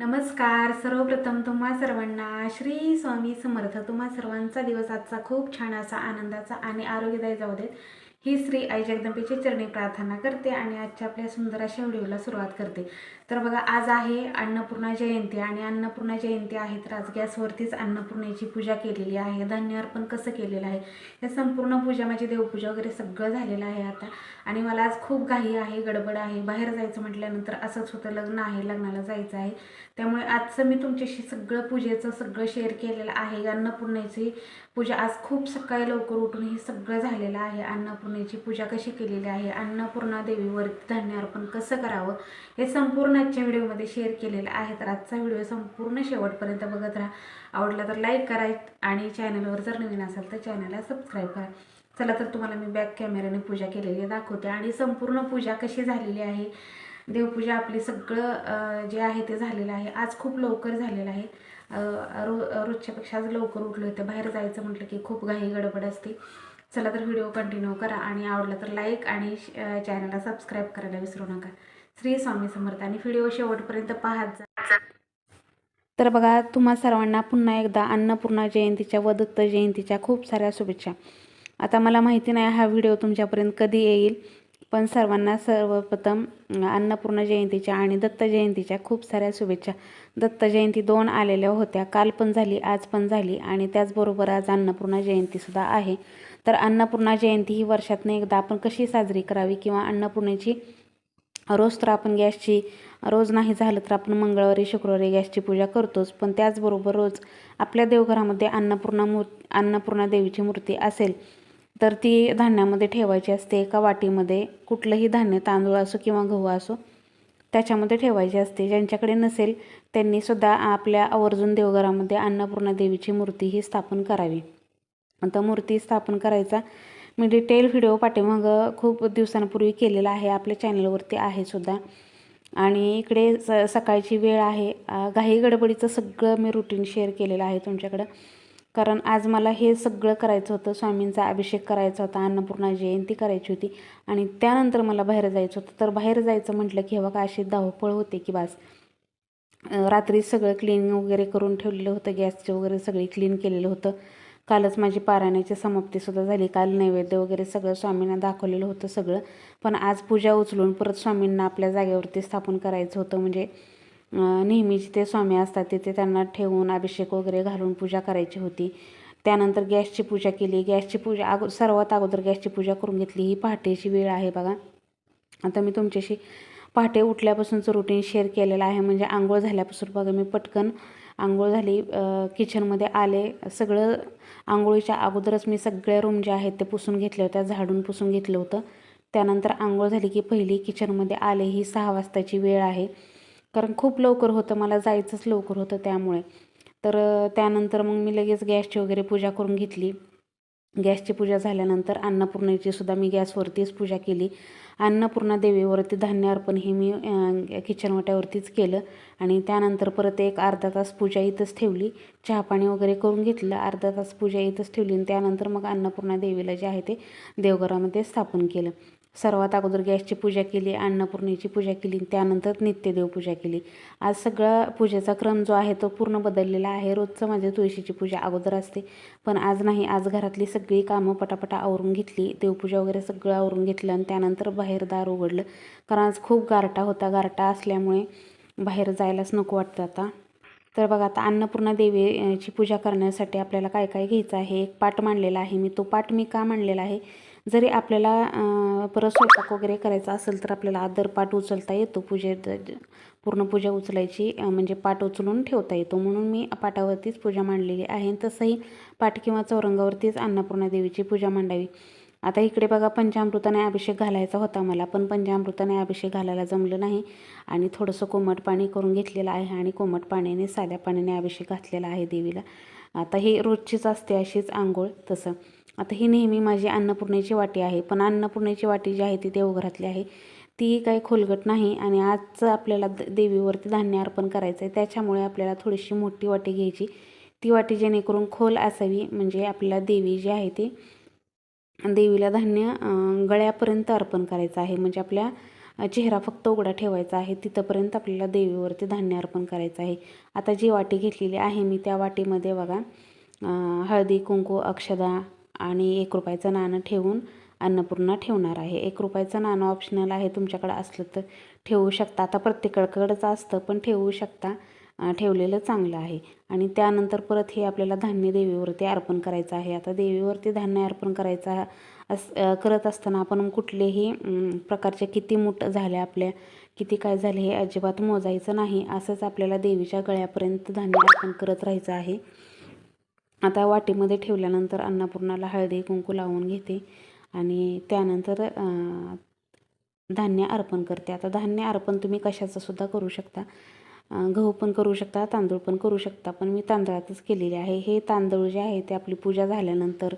नमस्कार. सर्वप्रथम तुम्हा सर्वांना श्री स्वामी समर्थ. तुम्हा सर्वांचा दिवस आजचा खूप छान असा आनंदाचा आणि आरोग्यदायी जाऊ देत. ही श्री आई जगदंबेची चरणी प्रार्थना करते आणि आजच्या आपल्या सुंदर अशा व्हिडिओला सुरुवात करते. तर बघा आज आहे अन्नपूर्णा जयंती आणि अन्नपूर्णा जयंती आहे तर आज गॅसवरतीच अन्नपूर्णेची पूजा केलेली आहे. धान्य अर्पण कसं केलेलं आहे? या संपूर्ण पूजा माझी देवपूजा वगैरे सगळं झालेलं आहे आता. आणि मला आज खूप घाई आहे गडबड आहे. बाहेर जायचं म्हटल्यानंतर असंच होतं लग्न आहे लग्नाला जायचं आहे. त्यामुळे आजचं मी तुमच्याशी सगळं पूजेचं सगळं शेअर केलेलं आहे. अन्नपूर्णेची पूजा आज खूप सकाळी लवकर उठून हे सगळं झालेलं आहे. अन्नपूर्णेची पूजा कशी केलेली आहे? अन्नपूर्णा देवीवर धान्य अर्पण कसं करावं? हे संपूर्ण आजच्या व्हिडिओमध्ये शेअर केलेलं आहे. तर आजचा व्हिडिओ संपूर्ण शेवटपर्यंत बघत राहा. आवडला तर लाईक करा आणि चॅनलवर जर नवीन असाल तर चॅनलला सबस्क्राईब करा. चला तर तुम्हाला मी बॅक कॅमेऱ्याने पूजा केलेली दाखवते आणि संपूर्ण पूजा कशी झालेली आहे. देवपूजा आपली सगळं जे आहे ते झालेलं आहे. आज खूप लवकर झालेलं आहे. रो रोजच्यापेक्षा आज लवकर उठलो होते बाहेर जायचं म्हटलं की खूप घाई गडबड असते. चला तर व्हिडिओ कंटिन्यू करा आणि आवडला तर लाईक आणि चॅनलला सबस्क्राईब करायला विसरू नका. श्री स्वामी समर्थ आणि व्हिडिओ शेवटपर्यंत पाहत जा. तर बघा तुम्हा सर्वांना पुन्हा एकदा अन्नपूर्णा जयंतीच्या व दत्त जयंतीच्या खूप साऱ्या शुभेच्छा. आता मला माहिती नाही हा व्हिडिओ तुमच्यापर्यंत कधी येईल पण सर्वांना सर्वप्रथम अन्नपूर्णा जयंतीच्या आणि दत्त जयंतीच्या खूप साऱ्या शुभेच्छा. दत्त जयंती दोन आलेल्या होत्या काल पण झाली आज पण झाली आणि त्याचबरोबर आज अन्नपूर्णा जयंतीसुद्धा आहे. तर अन्नपूर्णा जयंती ही वर्षातनं एकदा आपण कशी साजरी करावी किंवा अन्नपूर्णेची रोज तर आपण गॅसची रोज नाही झालं तर आपण मंगळवारी शुक्रवारी गॅसची पूजा करतोच. पण त्याचबरोबर रोज आपल्या देवघरामध्ये अन्नपूर्णा मूर अन्नपूर्णा देवीची मूर्ती असेल तर ती धान्यामध्ये ठेवायची असते. एका वाटीमध्ये कुठलंही धान्य तांदूळ असो किंवा गहू असो त्याच्यामध्ये ठेवायची असते. ज्यांच्याकडे नसेल त्यांनीसुद्धा आपल्या आवर्जून देवघरामध्ये अन्नपूर्णा देवीची मूर्ती ही स्थापन करावी. आता मूर्ती स्थापन करायचा मी डिटेल व्हिडिओ पाठीमागं खूप दिवसांपूर्वी केलेला आहे आपल्या चॅनलवरती आहे सुद्धा. आणि इकडे स सकाळची वेळ आहे. घाई गडबडीचं सगळं मी रुटीन शेअर केलेलं आहे तुमच्याकडं. कारण आज मला हे सगळं करायचं होतं. स्वामींचा अभिषेक करायचा होता अन्नपूर्णा जयंती करायची होती. आणि त्यानंतर मला बाहेर जायचं होतं. तर बाहेर जायचं म्हटलं की बघा अशी धावपळ होते की बास. रात्री सगळं क्लीन वगैरे करून ठेवलेलं होतं. गॅसचं वगैरे सगळी क्लीन केलेलं होतं. कालच माझी पारायणाची समाप्तीसुद्धा झाली. काल नैवेद्य वगैरे सगळं स्वामींना दाखवलेलं होतं सगळं. पण आज पूजा उचलून परत स्वामींना आपल्या जागेवरती स्थापन करायचं होतं. म्हणजे अं, ते स्वामी असतात तिथे त्यांना ठेवून अभिषेक वगैरे घालून पूजा करायची होती. त्यानंतर गॅसची पूजा केली. गॅसची पूजा अगो सर्वात अगोदर गॅसची पूजा करून घेतली. ही पहाटेची वेळ आहे बघा. आता मी तुमच्याशी पहाटे उठल्यापासूनचं रुटीन शेअर केलेलं आहे. म्हणजे आंघोळ झाल्यापासून बघा मी पटकन आंघोळ झाली किचनमध्ये आले. सगळं आंघोळीच्या अगोदरच मी सगळ्या रूम ज्या आहेत ते पुसून घेतल्या होत्या झाडून पुसून घेतलं होतं. त्यानंतर आंघोळ झाली की पहिली किचनमध्ये आले ही सहा वाजताची वेळ आहे. कारण खूप लवकर होतं मला जायचंच लवकर होतं त्यामुळे. तर त्यानंतर मग मी लगेच गॅसची वगैरे पूजा करून घेतली. गॅसची पूजा झाल्यानंतर अन्नपूर्णेची सुद्धा मी गॅसवरतीच पूजा केली. अन्नपूर्णा देवीवरती धान्य अर्पण हे मी किचन वाट्यावरतीच केलं. आणि त्यानंतर परत एक अर्धा तास पूजा इथंच ठेवली. चहा पाणी वगैरे करून घेतलं. अर्धा तास पूजा इथंच ठेवली आणि त्यानंतर मग अन्नपूर्णा देवीला जे आहे ते देवघरामध्ये स्थापन केलं. सर्वात अगोदर गॅसची पूजा केली अन्नपूर्णेची पूजा केली त्यानंतर नित्यदेव पूजा केली. आज सगळा पूजेचा क्रम जो आहे तो पूर्ण बदललेला आहे. रोजचं माझ्या तुळशीची पूजा अगोदर असते. पण आज नाही आज घरातली सगळी कामं पटापटा आवरून घेतली. देवपूजा वगैरे सगळं आवरून घेतलं आणि त्यानंतर बाहेर दार उघडलं. कारण आज खूप गारटा होता. गारटा असल्यामुळे बाहेर जायलाच नको वाटतं आता. तर बघा आता अन्नपूर्णा देवीची पूजा करण्यासाठी आपल्याला काय काय घ्यायचं आहे? एक पाट मांडलेला आहे मी. तो पाट मी का मांडलेला आहे? जरी आपल्याला परत स्वयंपाक वगैरे करायचा असेल तर आपल्याला आदर पाठ उचलता येतो. पूजेत पूर्ण पूजा उचलायची म्हणजे पाठ उचलून ठेवता येतो. म्हणून मी पाटावरतीच पूजा मांडलेली आहे तसंही पाठ किंवा चौरंगावरतीच अन्नपूर्णा देवीची पूजा मांडावी. आता इकडे बघा पंचामृताने अभिषेक घालायचा होता मला पण पंचामृताने अभिषेक घालायला जमलं नाही. आणि थोडंसं कोमट पाणी करून घेतलेलं आहे आणि कोमट पाण्याने साध्या पाण्याने अभिषेक घातलेला आहे देवीला. आता ही रोजचीच असते अशीच आंघोळ तसं. आता ही नेहमी माझी अन्नपूर्णेची वाटी आहे. पण अन्नपूर्णेची वाटी जी आहे ती देवघरातली आहे. ती काही खोलगट नाही आणि आजचं आपल्याला द- देवीवरती धान्य अर्पण करायचं आहे त्याच्यामुळे आपल्याला थोडीशी मोठी वाटी घ्यायची. ती वाटी जेणेकरून खोल असावी म्हणजे आपल्याला देवी जी आहे ती देवीला धान्य गळ्यापर्यंत अर्पण करायचं आहे. म्हणजे आपल्या चेहरा फक्त उघडा ठेवायचा आहे. तिथंपर्यंत आपल्याला देवीवरती धान्य अर्पण करायचं आहे. आता जी वाटी घेतलेली आहे मी त्या वाटीमध्ये बघा हळदी कुंकू अक्षदा आणि एक रुपयाचं नाणं ठेवून अन्नपूर्णा ठेवणार आहे. एक रुपयाचं नाणं ऑप्शनल आहे तुमच्याकडं असलं तर ठेवू शकता. आता प्रत्येकाकडंच असतं पण ठेवू शकता. ठेवलेलं चांगलं आहे. आणि त्यानंतर परत हे आपल्याला धान्य देवीवरती अर्पण करायचं आहे. आता देवीवरती धान्य अर्पण करायचं अस करत असताना आपण कुठलेही प्रकारचे किती मूठ झाले आपल्या किती काय झाले हे अजिबात मोजायचं नाही. असंच आपल्याला देवीच्या गळ्यापर्यंत धान्य अर्पण करत राहायचं आहे. आता वाटीमध्ये ठेवल्यानंतर अन्नपूर्णाला हळदी कुंकू लावून घेते आणि त्यानंतर धान्य अर्पण करते. आता धान्य अर्पण तुम्ही कशाचंसुद्धा करू शकता. गहू पण करू शकता तांदूळ पण करू शकता पण मी तांदळातच केलेले आहे. हे तांदूळ जे आहे ते आपली पूजा झाल्यानंतर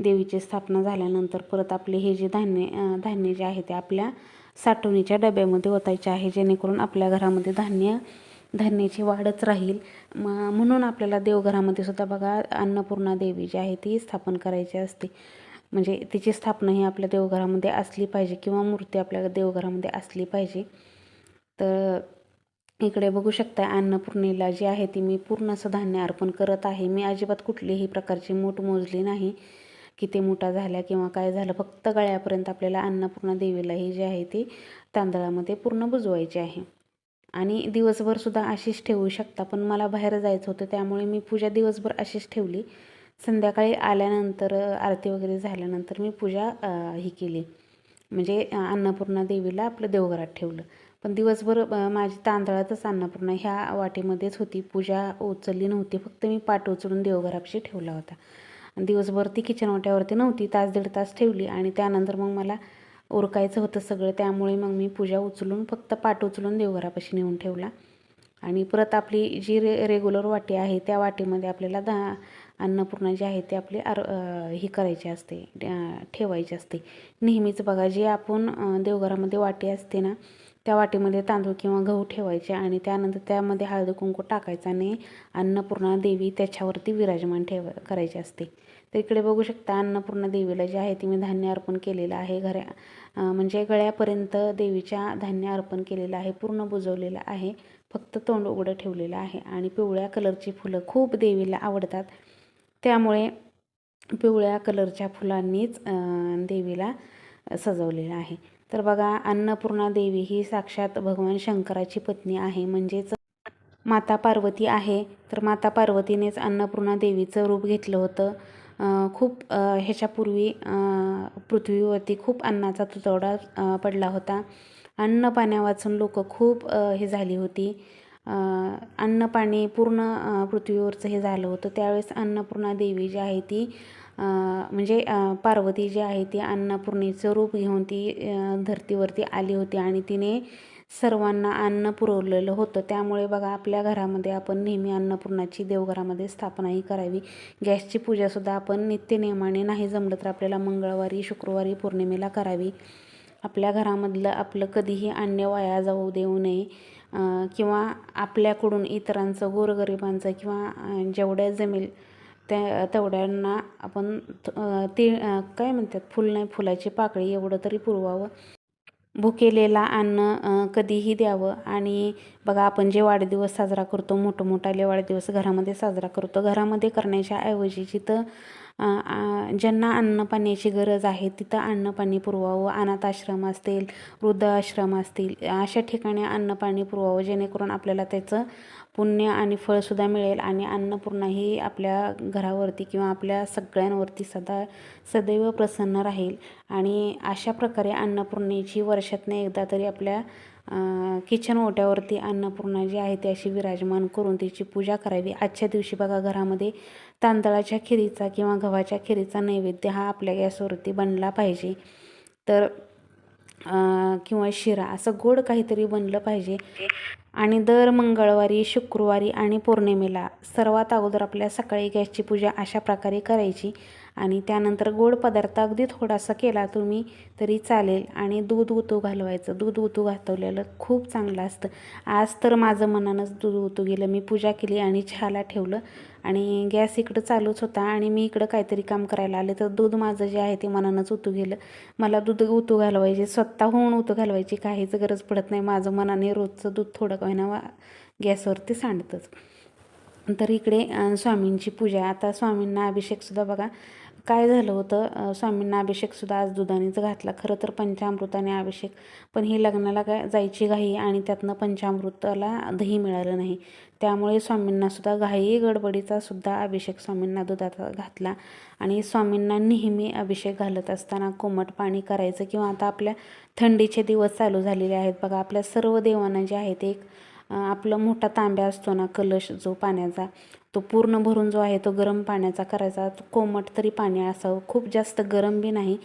देवीची स्थापना झाल्यानंतर परत आपले हे जे धान्य धान्य जे आहे ते आपल्या साठवणीच्या डब्यामध्ये ओतायचे आहे जेणेकरून आपल्या घरामध्ये धान्य धान्याची वाढच राहील. म म्हणून आपल्याला देवघरामध्ये सुद्धा बघा अन्नपूर्णा देवी जी आहे ती स्थापन करायची असते. म्हणजे तिची स्थापना ही आपल्या देवघरामध्ये असली पाहिजे किंवा मूर्ती आपल्या देवघरामध्ये असली पाहिजे. तर इकडे बघू शकता अन्नपूर्णेला जी आहे ती मी पूर्ण असं धान्य अर्पण करत आहे. मी अजिबात कुठलीही प्रकारची मूठ मोजली नाही किती मोठा झाल्या किंवा काय झालं. फक्त गळ्यापर्यंत आपल्याला अन्नपूर्णा देवीला ही जी आहे ती तांदळामध्ये पूर्ण बुजवायची आहे. आणि दिवसभर सुद्धा अशीच ठेवू शकता. पण मला बाहेर जायचं होतं त्यामुळे मी पूजा दिवसभर अशीच ठेवली. संध्याकाळी आल्यानंतर आरती वगैरे झाल्यानंतर मी पूजा ही केली. म्हणजे अन्नपूर्णा देवीला आपलं देवघरात ठेवलं. पण दिवसभर माझी तांदळातच अन्नपूर्णा ह्या वाटीमध्येच होती. पूजा उचलली नव्हती. फक्त मी पाट उचलून देवघरापशी ठेवला होता. दिवसभर ती किचन वाट्यावरती नव्हती. तास दीड तास ठेवली आणि त्यानंतर मग मला उरकायचं होतं सगळं त्यामुळे मग मी पूजा उचलून फक्त पाट उचलून देवघरापाशी नेऊन ठेवला. आणि परत आपली जी रे रेग्युलर वाटी आहे त्या वाटीमध्ये आपल्याला दा अन्नपूर्णा जी आहे ती आपली आर ही करायची असते ठेवायची असते. नेहमीच बघा जे आपण देवघरामध्ये वाटी असते ना त्या वाटीमध्ये तांदूळ किंवा गहू ठेवायचे आणि त्यानंतर त्यामध्ये हळदी कुंकू टाकायचा आणि अन्नपूर्णा देवी त्याच्यावरती विराजमान ठेव करायची असते. तर इकडे बघू शकता अन्नपूर्णा देवीला जे आहे ती मी धान्य अर्पण केलेलं आहे. घरा म्हणजे गळ्यापर्यंत देवीच्या धान्य अर्पण केलेलं आहे पूर्ण बुजवलेलं आहे. फक्त तोंड उघडं ठेवलेलं आहे आणि पिवळ्या कलरची फुलं खूप देवीला आवडतात. त्यामुळे पिवळ्या कलरच्या फुलांनीच देवीला सजवलेलं आहे. तर बघा अन्नपूर्णा देवी ही साक्षात भगवान शंकराची पत्नी आहे. म्हणजेच माता पार्वती आहे. तर माता पार्वतीनेच अन्नपूर्णा देवीचं रूप घेतलं होतं. खूप ह्याच्यापूर्वी पृथ्वीवरती खूप अन्नाचा तुटवडा पडला होता. अन्न पाण्यावाचून लोक खूप हे झाली होती. अन्न पाणी पूर्ण पृथ्वीवरचं हे झालं होतं. त्यावेळेस अन्नपूर्णा देवी जी आहे ती म्हणजे पार्वती जी आहे ती अन्नपूर्णेचं रूप घेऊन ती धरतीवरती आली होती आणि तिने सर्वांना अन्न पुरवलेलं होतं. त्यामुळे बघा आपल्या घरामध्ये आपण नेहमी अन्नपूर्णाची देवघरामध्ये स्थापनाही करावी. गॅसची पूजासुद्धा आपण नित्यनियमाने नाही जमलं तर आपल्याला मंगळवारी शुक्रवारी पौर्णिमेला करावी. आपल्या घरामधलं आपलं कधीही अन्न वाया जाऊ देऊ नये किंवा आपल्याकडून इतरांचं गोरगरिबांचं किंवा जेवढ्या जमेल त्या तेवढ्यांना आपण ते काय म्हणतात फुल नाही फुलाची पाकळी एवढं तरी पुरवावं. भुकेलेला अन्न कधीही द्यावं. आणि बघा आपण जे वाढदिवस साजरा करतो मोठमोठाले वाढदिवस घरामध्ये साजरा करतो घरामध्ये करण्याच्या ऐवजी जिथं ज्यांना अन्नपाण्याची गरज आहे तिथं अन्नपाणी पुरवावं. अनाथ आश्रम असतील वृद्ध आश्रम असतील अशा ठिकाणी अन्नपाणी पुरवावं जेणेकरून आपल्याला त्याचं पुण्य आणि फळसुद्धा मिळेल आणि अन्नपूर्णा ही आपल्या घरावरती किंवा आपल्या सगळ्यांवरती सदा सदैव प्रसन्न राहील. आणि अशा प्रकारे अन्नपूर्णेची वर्षातनं एकदा तरी आपल्या किचन ओट्यावरती अन्नपूर्णा जी आहे ती अशी विराजमान करून तिची पूजा करावी. आजच्या दिवशी बघा घरामध्ये तांदळाच्या खिरीचा किंवा गव्हाच्या खिरीचा नैवेद्य हा आपल्या गॅसवरती बनला पाहिजे. तर किंवा शिरा असं गोड काहीतरी बनलं पाहिजे. आणि दर मंगळवारी शुक्रवारी आणि पौर्णिमेला सर्वात अगोदर आपल्या सकाळी गॅसची पूजा अशा प्रकारे करायची आणि त्यानंतर गोड पदार्थ अगदी थोडासा केला तुम्ही तरी चालेल आणि दूध उतू घालवायचं. दूध उतू घातवलेलं खूप चांगलं असतं. आज तर माझं मनानंच दूध उतू गेलं. मी पूजा केली आणि चहाला ठेवलं. आणि गॅस इकडं चालूच होता आणि मी इकडं काहीतरी काम करायला आले. तर दूध माझं जे आहे ते मनानंच उतू गेलं. मला दूध उतू घालवायचे स्वतःहून उतू घालवायची काहीच गरज पडत नाही. माझं मनाने रोजचं दूध थोडं होईना वा गॅसवरती सांडतंच. तर इकडे स्वामींची पूजा. आता स्वामींना अभिषेकसुद्धा बघा काय झालं होतं? स्वामींना अभिषेकसुद्धा आज दुधानेच घातला. खरं तर पंचामृताने अभिषेक. पण ही लग्नाला काय जायची घाई आणि त्यातनं पंचामृताला दही मिळालं नाही. त्यामुळे स्वामींनासुद्धा घाई गडबडीचा सुद्धा अभिषेक स्वामींना दुधाचा घातला. आणि स्वामींना नेहमी अभिषेक घालत असताना कोमट पाणी करायचं किंवा आता आपल्या थंडीचे दिवस चालू झालेले आहेत. बघा आपल्या सर्व देवांना जे आहेत एक आपलं मोठा तांब्या असतो ना कलश जो पाण्याचा तो पूर्ण भरून जो आहे तो गरम पाण्याचा करायचा. कोमट तरी पाणी असावं. खूप जास्त गरम बी नाही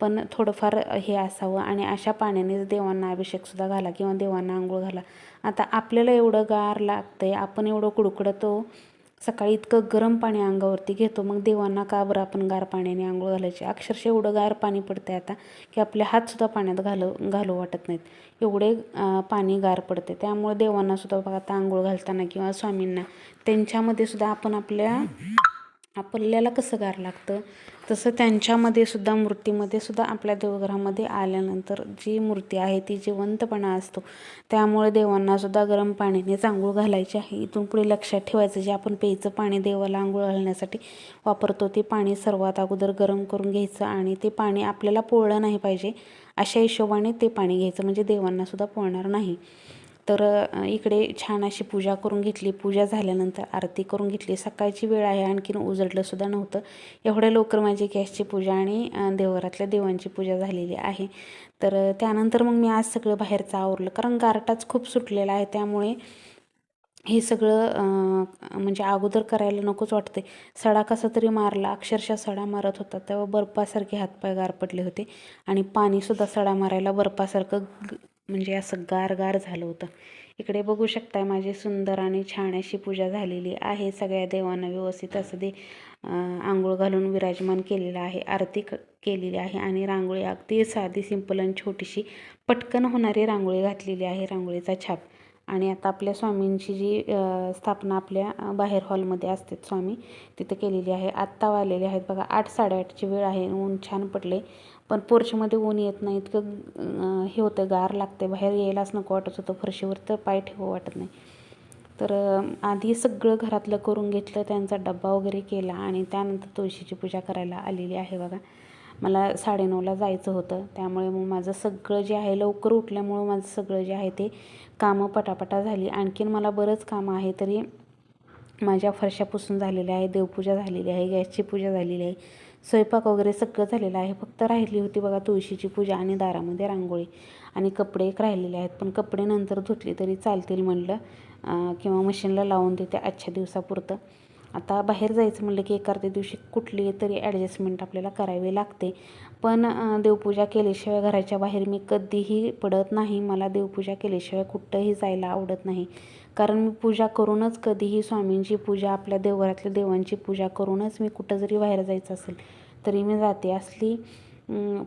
पण थोडंफार हे असावं. आणि अशा पाण्यानेच देवांना अभिषेकसुद्धा घाला किंवा देवांना आंघोळ घाला. आता आपल्याला एवढं गार लागतंय आपण एवढं कुडकुडतो सकाळी इतकं गरम पाणी अंगावरती घेतो. मग देवांना का बरं आपण गार पाण्याने आंघोळ घालायची? अक्षरशः एवढं गार पाणी पडतंय आता की आपले हातसुद्धा पाण्यात घालू घालू वाटत नाहीत. एवढे पाणी गार पडते त्यामुळे देवांनासुद्धा बघा आता आंघोळ घालताना किंवा स्वामींना त्यांच्यामध्ये सुद्धा आपण आपल्या आपल्याला कसं गार लागतं? तसं त्यांच्यामध्ये सुद्धा मूर्तीमध्ये सुद्धा आपल्या देवघरामध्ये आल्यानंतर जी मूर्ती आहे ती जिवंतपणा असतो. त्यामुळे देवांना सुद्धा गरम पाण्याने आंघोळ घालायची आहे. इथून पुढे लक्षात ठेवायचं जे आपण प्यायचं पाणी देवाला आंघोळ घालण्यासाठी वापरतो ते पाणी सर्वात अगोदर गरम करून घ्यायचं आणि ते पाणी आपल्याला पोळलं नाही पाहिजे अशा हिशोबाने ते पाणी घ्यायचं. म्हणजे देवांना सुद्धा पोळणार नाही. तर इकडे छान अशी पूजा करून घेतली. पूजा झाल्यानंतर आरती करून घेतली. सकाळची वेळ आहे आणखीन उजडलंसुद्धा नव्हतं. एवढ्या लवकर माझी गॅसची पूजा आणि देवघरातल्या देवांची पूजा झालेली आहे. तर त्यानंतर मग मी आज सगळं बाहेरचं आवरलं. कारण गारटाच खूप सुटलेला आहे. त्यामुळे हे सगळं म्हणजे अगोदर करायला नकोच वाटते. सडा कसा तरी मारला. अक्षरशः सडा मारत होता. तेव्हा बर्फासारखे हातपाय गार पडले होते. आणि पाणीसुद्धा सडा मारायला बर्फासारखं म्हणजे असं गार गार झालं होतं. इकडे बघू शकताय माझी सुंदर आणि छान अशी पूजा झालेली आहे. सगळ्या देवांना व्यवस्थित असं दे आंघोळ घालून विराजमान केलेलं आहे आरती क केलेली आहे आणि रांगोळी अगदी साधी सिंपल आणि छोटीशी पटकन होणारी रांगोळी घातलेली आहे. रांगोळीचा छाप आणि आता आपल्या स्वामींची जी स्थापना आपल्या बाहेर हॉलमध्ये असते स्वामी तिथं केलेली आहे. आत्ता आलेले आहेत. बघा आठ साडेआठची वेळ आहे. ऊन छान पडले. पण पोर्चमध्ये ऊन येत नाही. इतकं हे होतं गार लागते. बाहेर यायलाच नको वाटत होतं. फरशीवर तर पाय ठेवू वाटत नाही. तर आधी सगळं घरातलं करून घेतलं. त्यांचा डब्बा वगैरे केला आणि त्यानंतर तुळशीची पूजा करायला आलेली आहे बघा. मला साडेनऊला जायचं होतं. त्यामुळे मग माझं सगळं जे आहे लवकर उठल्यामुळं माझं सगळं जे आहे ते कामं पटापटा झाली. आणखीन मला बरंच कामं आहे तरी माझ्या फरशा पुसून झालेल्या आहे देवपूजा झालेली आहे गॅसची पूजा झालेली आहे स्वयंपाक वगैरे सगळं झालेलं आहे. फक्त राहिली होती बघा तुळशीची पूजा आणि दारामध्ये रांगोळी आणि कपडे एक राहिलेले आहेत. पण कपडे नंतर धुतले तरी चालतील म्हणलं किंवा मशीनला लावून देते आजच्या दिवसापुरतं. आता बाहेर जायचं म्हणलं की एखाद्या दिवशी कुठली तरी ॲडजस्टमेंट आपल्याला करावी लागते. पण देवपूजा केल्याशिवाय घराच्या बाहेर मी कधीही पडत नाही. मला देवपूजा केल्याशिवाय कुठंही जायला आवडत नाही. कारण मी पूजा करूनच कधीही स्वामींची पूजा आपल्या देवघरातल्या देवांची पूजा करूनच मी कुठं जरी बाहेर जायचं असेल तरी मी जाते. असली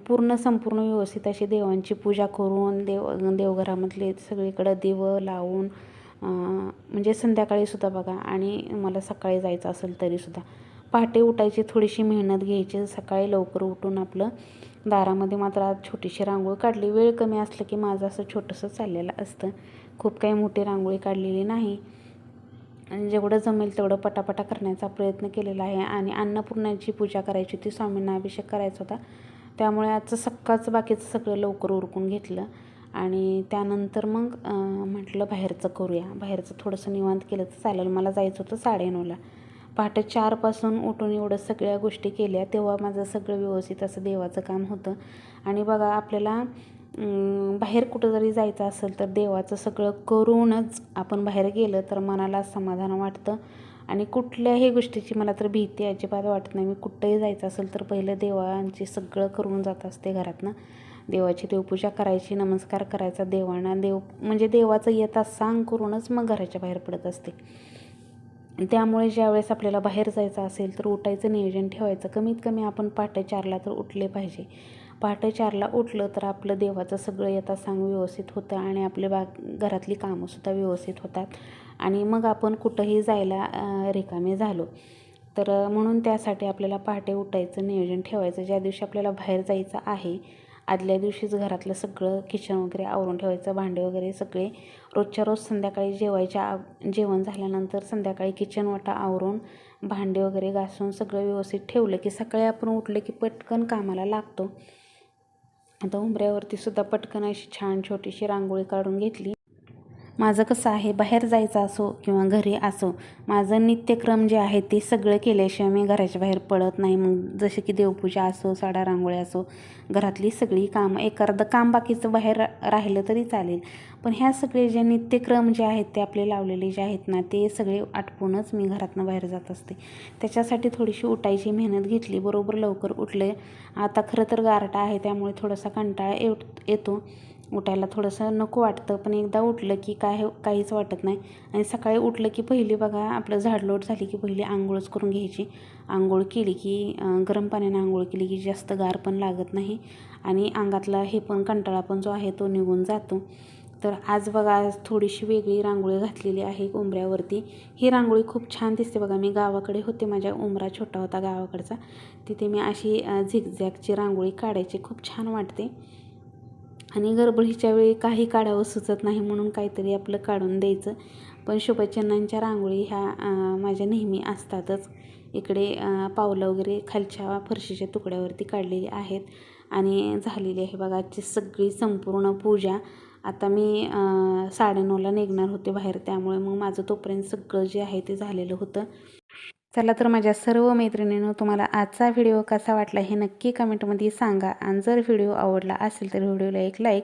पूर्ण संपूर्ण व्यवस्थित अशी देवांची पूजा करून देव देवघरामधले सगळीकडं दिवं लावून म्हणजे संध्याकाळी सुद्धा बघा आणि मला सकाळी जायचं असेल तरीसुद्धा पहाटे उठायची थोडीशी मेहनत घ्यायची सकाळी लवकर उठून आपलं दारामध्ये मात्र आज छोटीशी रांगोळी काढली. वेळ कमी असलं की माझं असं छोटंसं चाललेलं असतं. खूप काही मोठी रांगोळी काढलेली नाही. आणि जेवढं जमेल तेवढं पटापटा करण्याचा प्रयत्न केलेला आहे आणि अन्नपूर्णाची पूजा करायची होती स्वामींना अभिषेक करायचा होता. त्यामुळे आजचं सकाळचं बाकीचं सगळं लवकर उरकून घेतलं. आणि त्यानंतर मग म्हटलं बाहेरचं करूया. बाहेरचं थोडंसं निवांत केलं तर चालेल. मला जायचं होतं साडेनऊला. पहाटे चारपासून उठून एवढं सगळ्या गोष्टी केल्या तेव्हा माझं सगळं व्यवस्थित असं देवाचं काम होतं. आणि बघा आपल्याला बाहेर कुठं जरी जायचं असेल तर देवाचं सगळं करूनच आपण बाहेर गेलं तर मनाला समाधान वाटतं. आणि कुठल्याही गोष्टीची मला तर भीती अजिबात वाटत नाही. मी कुठंही जायचं असेल तर पहिलं देवांची सगळं करून जात असते घरातनं. देवाची देवपूजा करायची नमस्कार करायचा देवांना देव म्हणजे देवाचं येता सांग करूनच मग घराच्या बाहेर पडत असते. त्यामुळे ज्यावेळेस आपल्याला बाहेर जायचं असेल तर उठायचं नियोजन ठेवायचं. कमीत कमी आपण पहाटे चारला तर उठले पाहिजे. पहाटे चारला उठलं तर आपलं देवाचं सगळं येता सांग व्यवस्थित होतं आणि आपले बा घरातली कामंसुद्धा व्यवस्थित होतात. आणि मग आपण कुठंही जायला रिकामे झालो तर म्हणून त्यासाठी आपल्याला पहाटे उठायचं नियोजन ठेवायचं. ज्या दिवशी आपल्याला बाहेर जायचं आहे आदल्या दिवशीच घरातलं सगळं किचन वगैरे आवरून ठेवायचं भांडे वगैरे सगळे. रोजच्या रोज संध्याकाळी जेवायच्या आ- जेवण झाल्यानंतर संध्याकाळी किचन वाटा आवरून भांडे वगैरे घासून सगळं व्यवस्थित ठेवलं की सकाळी आपण उठलं की पटकन कामाला लागतो. आता उंबऱ्यावरती सुद्धा पटकन अशी छान छोटीशी रांगोळी काढून घेतली. माझं कसं आहे बाहेर जायचं असो किंवा घरी असो माझं नित्यक्रम जे आहे ते सगळं केल्याशिवाय मी घराच्या बाहेर पडत नाही. मग जसे की देवपूजा असो साडा रांगोळी असो घरातली सगळी कामं एखादं काम बाकीचं बाहेर रा- राहिलं तरी चालेल. पण ह्या सगळे जे नित्यक्रम जे आहेत ते आपले लावलेले जे आहेत ना ते सगळे आटपूनच मी घरातनं बाहेर जात असते. त्याच्यासाठी थोडीशी उठायची मेहनत घेतली बरोबर लवकर उठले. आता खरं तर गारटा आहे त्यामुळे थोडासा कंटाळा येत येतो. उठायला थोडंसं नको वाटतं पण एकदा उठलं की काय हो, काहीच वाटत नाही. आणि सकाळी उठलं की पहिली बघा आपलं झाडलोट झाली की पहिली आंघोळच करून घ्यायची. आंघोळ केली की गरम पाण्याने आंघोळ केली की जास्त गार पण लागत नाही. आणि अंगातला हे पण कंटाळा पण जो आहे तो निघून जातो. तर आज बघा आज थोडीशी वेगळी रांगोळी घातलेली आहे उंबऱ्यावरती. ही रांगोळी खूप छान दिसते बघा. मी गावाकडे होते माझ्या उंबरा छोटा होता गावाकडचा. तिथे मी अशी अं, झिगझॅगची रांगोळी काढायची. खूप छान वाटते. आणि गडबडीच्या वेळी काही काढावं सुचत नाही म्हणून काहीतरी आपलं काढून द्यायचं. पण शुभचिन्हांच्या रांगोळी ह्या माझ्या नेहमी असतातच. इकडे पावलं वगैरे खालच्या फरशीच्या तुकड्यावरती काढलेली आहेत आणि झालेली आहे बघा आजची सगळी संपूर्ण पूजा. आता मी साडेनऊला निघणार होते बाहेर त्यामुळे मग माझं तोपर्यंत सगळं जे आहे ते झालेलं होतं. चला तर माझ्या सर्व मैत्रिणींनो तुम्हाला आजचा व्हिडिओ कसा वाटला हे नक्की कमेंटमध्ये सांगा. आणि जर व्हिडिओ आवडला असेल तर व्हिडिओला एक लाईक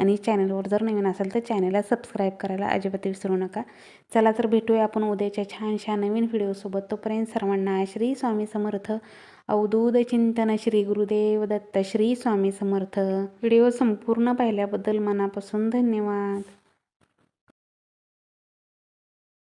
आणि चॅनलवर जर नवीन असेल तर चॅनलला सबस्क्राईब करायला अजिबात विसरू नका. चला तर भेटूया आपण उद्याच्या छानशा नवीन व्हिडिओसोबत तोपर्यंत सर्वांना श्री स्वामी समर्थ. अवधूत चिंतन श्री गुरुदेव दत्त श्री स्वामी समर्थ. व्हिडिओ संपूर्ण पाहिल्याबद्दल मनापासून धन्यवाद.